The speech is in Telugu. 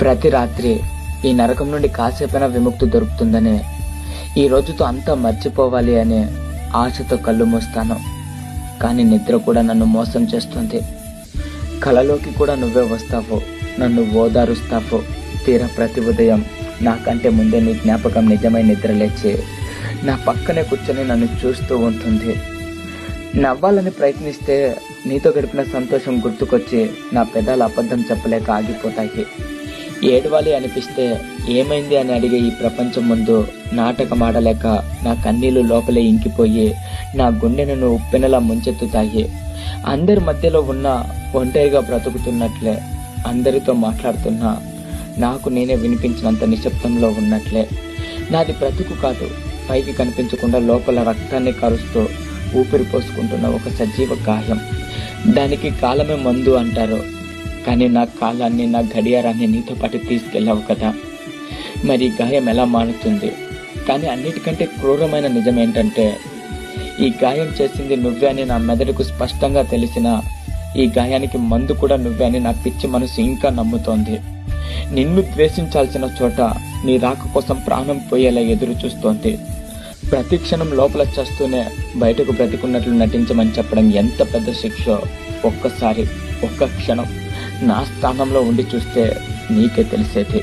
ప్రతి రాత్రి ఈ నరకం నుండి కాసేపైనా విముక్తి దొరుకుతుందని ఈ రోజుతో అంతా మర్చిపోవాలి అనే ఆశతో కళ్ళు మూస్తాను. కానీ నిద్ర కూడా నన్ను మోసం చేస్తుంది. కలలోకి కూడా నువ్వే వస్తావు. నన్ను ఓదారుస్తావు. తీరా ప్రతి ఉదయం నాకంటే ముందే నీ జ్ఞాపకం నిజమై నిద్ర లేచి నా పక్కనే కూర్చొని నన్ను చూస్తూ ఉంటుంది. నవ్వాలని ప్రయత్నిస్తే నీతో గడిపిన సంతోషం గుర్తుకొచ్చి నా పెదాలు అబద్ధం చెప్పలేక ఆగిపోతాయి. ఏడవాలి అనిపిస్తే ఏమైంది అని అడిగే ఈ ప్రపంచం ముందు నాటకం ఆడలేక నా కన్నీళ్ళు లోపలే ఇంకిపోయి నా గుండెను ఉప్పెనలా ముంచెత్తుతాయి. అందరి మధ్యలో ఉన్న ఒంటరిగా బ్రతుకుతున్నట్లే అందరితో మాట్లాడుతున్నా నాకు నేనే వినిపించినంత నిశ్శబ్దంలో ఉన్నట్లే. నాది బ్రతుకు కాదు పైకి కనిపించకుండా లోపల రక్తాన్ని కరుస్తూ ఊపిరి పోసుకుంటున్న ఒక సజీవ గాయం. దానికి కాలమే మందు అంటారు. కానీ నా కాలాన్ని నా గడియారాన్ని నీతో పాటు తీసుకెళ్ళావు కదా. మరి గాయం ఎలా మారుతుంది? కానీ అన్నిటికంటే క్రూరమైన నిజం ఏంటంటే ఈ గాయం చేసింది నువ్వే అని నా మెదడుకు స్పష్టంగా తెలిసిన ఈ గాయానికి మందు కూడా నువ్వే అని నా పిచ్చి మనసు ఇంకా నమ్ముతోంది. నిన్ను ద్వేషించాల్సిన చోట నీ రాక కోసం ప్రాణం పోయేలా ఎదురు చూస్తోంది. ప్రతి క్షణం లోపల చేస్తూనే బయటకు బ్రతికున్నట్లు నటించమని చెప్పడం ఎంత పెద్ద శిక్ష? ఒక్కసారి ఒక్క క్షణం. నా స్థానంలో ఉండి చూస్తే నీకే తెలిసేది.